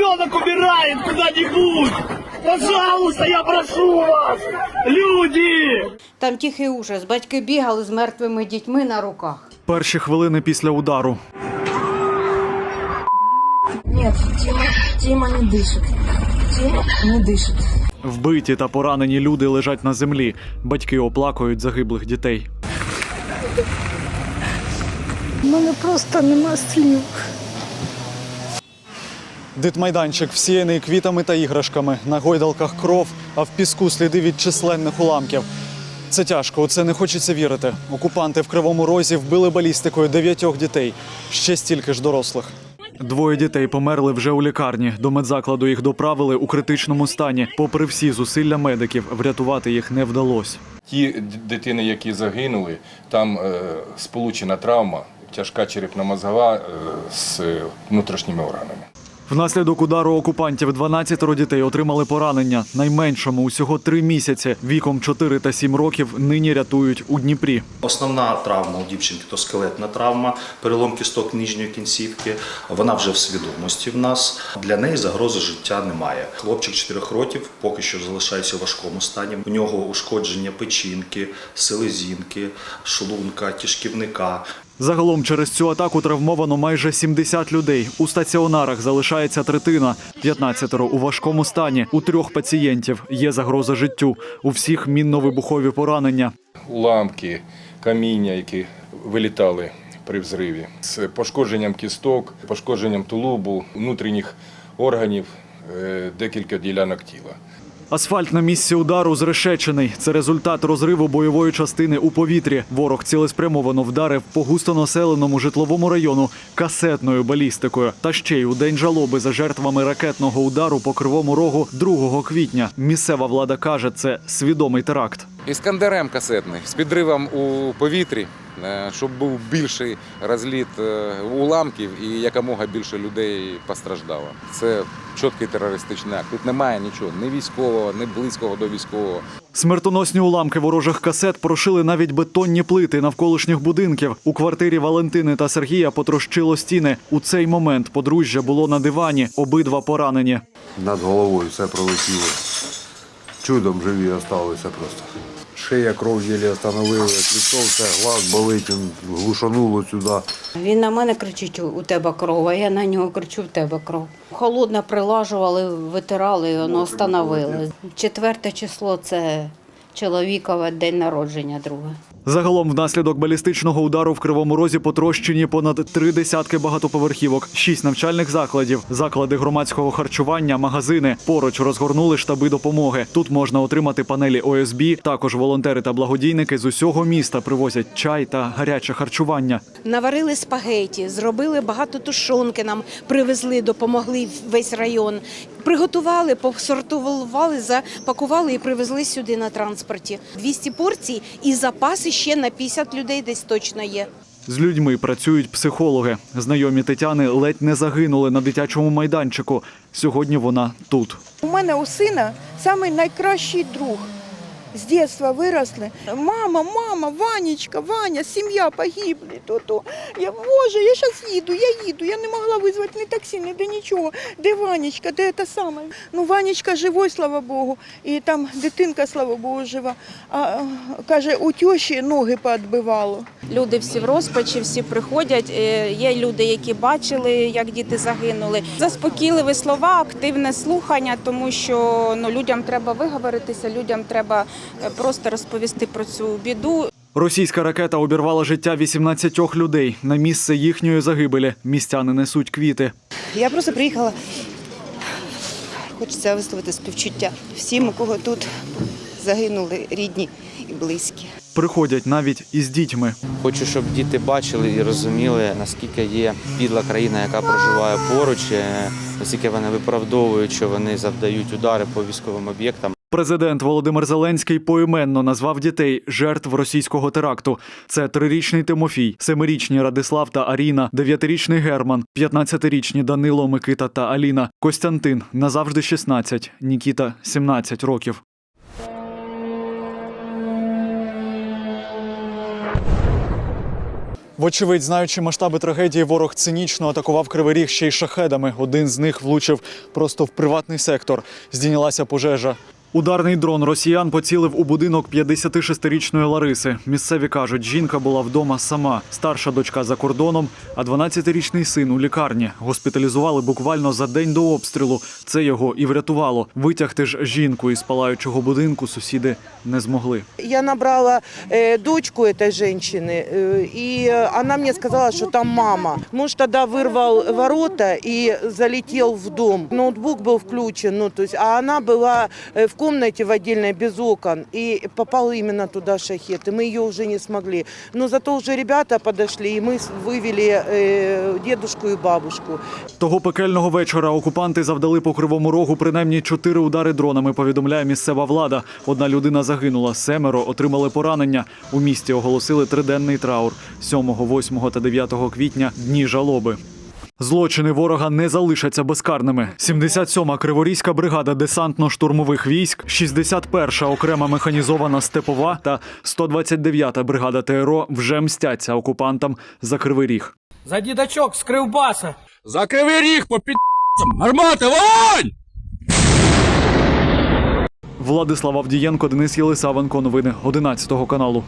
ребенок умирает куда-нибудь! Пожалуйста, я прошу вас! Люди! Там тихий ужас. Батьки бігали з мертвими дітьми на руках. Перші хвилини після удару. Нет, Тима, Тима не дышит. Тима не дышит. Вбиті та поранені люди лежать на землі. Батьки оплакують загиблих дітей. У мене просто нема слів. Дитмайданчик всіяний квітами та іграшками. На гойдалках кров, а в піску сліди від численних уламків. Це тяжко, у це не хочеться вірити. Окупанти в кривому розі вбили балістикою дев'ятьох дітей, ще стільки ж дорослих. Двоє дітей померли вже у лікарні. До медзакладу їх доправили у критичному стані. Попри всі зусилля медиків, врятувати їх не вдалося. Ті дитини, які загинули, там е, сполучена травма, тяжка черепно-мозгова е, з внутрішніми органами. Внаслідок удару окупантів 12 дітей отримали поранення. Найменшому усього три місяці. Віком 4 та 7 років нині рятують у Дніпрі. Основна травма у дівчинки то скелетна травма, перелом кісток нижньої кінцівки. Вона вже в свідомості в нас. Для неї загрози життя немає. Хлопчик 4 років поки що залишається у важкому стані. У нього ушкодження печінки, селезінки, шлунка, кишківника. Загалом через цю атаку травмовано майже 70 людей. У стаціонарах залишається третина, 15 у важкому стані. У трьох пацієнтів є загроза життю. У всіх мінно-вибухові поранення. Уламки, каміння, які вилітали при взриві, з пошкодженням кісток, пошкодженням тулубу, внутрішніх органів, е, декілька ділянок тіла. Асфальт на місці удару зрешечений. Це результат розриву бойової частини у повітрі. Ворог цілеспрямовано вдарив по густонаселеному житловому району касетною балістикою. Та ще й у день жалоби за жертвами ракетного удару по кривому рогу 2 квітня. Місцева влада каже, це свідомий теракт. Іскандерем касетний з підривом у повітрі, е, щоб був більший розліт е, уламків і якомога більше людей постраждало. Це чіткий терористичний акт. Тут немає нічого, ні військового, ні близького до військового. Смертоносні уламки ворожих касет прошили навіть бетонні плити навколишніх будинків. У квартирі Валентини та Сергія потрощило стіни. У цей момент подружжя було на дивані, обидва поранені. над головою все пролетіло. Чудом живі залишилися просто. Шия кров єлі остановили, все, глаз болить, він глушануло сюди. Він на мене кричить, «У- у тебе кров, а я на нього кричу, в тебе кров. Холодно прилажували, витирали, і воно встановили. Четверте число це чоловікове день народження друге. Загалом, внаслідок балістичного удару в Кривому Розі потрощені понад три десятки багатоповерхівок, шість навчальних закладів, заклади громадського харчування, магазини. Поруч розгорнули штаби допомоги. Тут можна отримати панелі ОСБ. Також волонтери та благодійники з усього міста привозять чай та гаряче харчування. Наварили спагеті, зробили багато тушонки, нам привезли, допомогли весь район. Приготували, посортували, запакували і привезли сюди на транспорті. 200 порцій і запаси ще на 50 людей десь точно є. З людьми працюють психологи. Знайомі Тетяни ледь не загинули на дитячому майданчику. Сьогодні вона тут. У мене у сина самий найкращий друг. З дитинства виросли. Мама, мама, Ванечка, Ваня, сім'я погибли. То, то. Я, Боже, я зараз їду, я їду. Я не могла визвати ні таксі, ні де нічого. Де Ванечка, де те саме? Ну, Ванечка живой, слава Богу. І там дитинка, слава Богу, жива. А каже, у тьоші ноги поотбивало. Люди всі в розпачі, всі приходять. Е, Є люди, які бачили, як діти загинули. Заспокійливі слова, активне слухання, тому що ну, людям треба виговоритися, людям треба просто розповісти про цю біду. Російська ракета обірвала життя 18 людей. На місце їхньої загибелі містяни несуть квіти. Я просто приїхала. Хочеться висловити співчуття всім, у кого тут загинули рідні і близькі. Приходять навіть із дітьми. Хочу, щоб діти бачили і розуміли, наскільки є підла країна, яка проживає поруч, е, наскільки вони виправдовують, що вони завдають удари по військовим об'єктам. Президент Володимир Зеленський поіменно назвав дітей жертв російського теракту. Це трирічний Тимофій, семирічні Радислав та Аріна, дев'ятирічний Герман, 15-річні Данило, Микита та Аліна, Костянтин назавжди 16, Нікіта 17 років. Вочевидь, знаючи масштаби трагедії, ворог цинічно атакував Кривий Ріг ще й шахедами. Один з них влучив просто в приватний сектор. Здійнялася пожежа. Ударний дрон росіян поцілив у будинок 56-річної Лариси. Місцеві кажуть, жінка була вдома сама, старша дочка за кордоном, а 12-річний син у лікарні. Госпіталізували буквально за день до обстрілу. Це його і врятувало. Витягти ж жінку із палаючого будинку сусіди не змогли. Я набрала э, дочку этой женщины, э, и она мне сказала, что там мама. Муж тогда вырвал ворота и залетел в дом. Ноутбук был включен, ну, то есть, а она была э, в комнате в отдельной без окон, и попал именно туда шахет, и мы ее уже не смогли. Но зато уже ребята подошли, и мы с- вывели э, дедушку и бабушку. Того пекельного вечора окупанти завдали по кривому рогу принаймні чотири удари дронами. Повідомляє місцева влада. Одна людина загинула, семеро отримали поранення. У місті оголосили триденний траур 7, 8 та 9 квітня дні жалоби. Злочини ворога не залишаться безкарними. 77-ма Криворізька бригада десантно-штурмових військ, 61-ша окрема механізована степова та 129-та бригада ТРО вже мстяться окупантам за кривий ріг. За дідачок з Кривбаса. За кривий ріг по під... Гармати, вогонь! Владислав Авдієнко, Денис Єлисавенко. Новини 11 каналу.